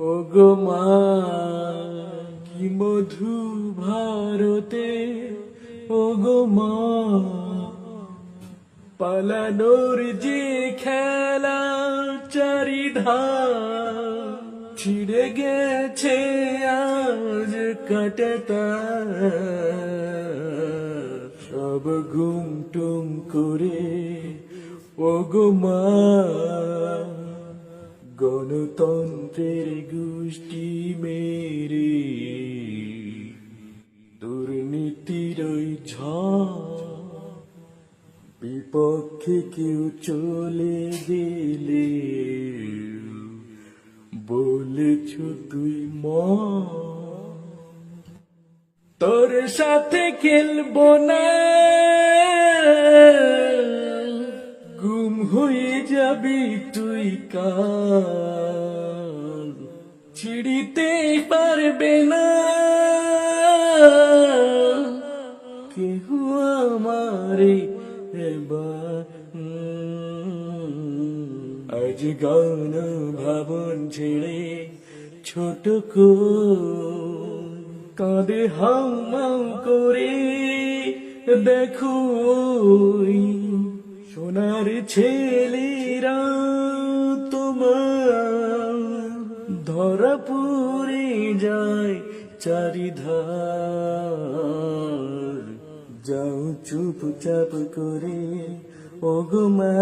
ও গো মা, কি মধু ভারতে? ও গো মা, পালানোর যে খেলা চারিধা ছিড়ে গেছে আজ কাটতা সব ঘুম টুম করে ও গো মা গণতন্ত্রের গোষ্ঠী মেরে, দুর্নীতির বিপক্ষে কেউ চলে গেলে, বলেছ তুই মা তোর সাথে খেলব না। হয়ে যাবি তুই কাল। ছিড়িতে পারবে না। কেহ আমারে এবার আজ গান ভাবন ছেড়ে ছোট কাঁদে হাম করে দেখো আপনার ছেলেরা তোমার ধরা পড়ে যায় চারিধার। যাও চুপচাপ করে ওগুমা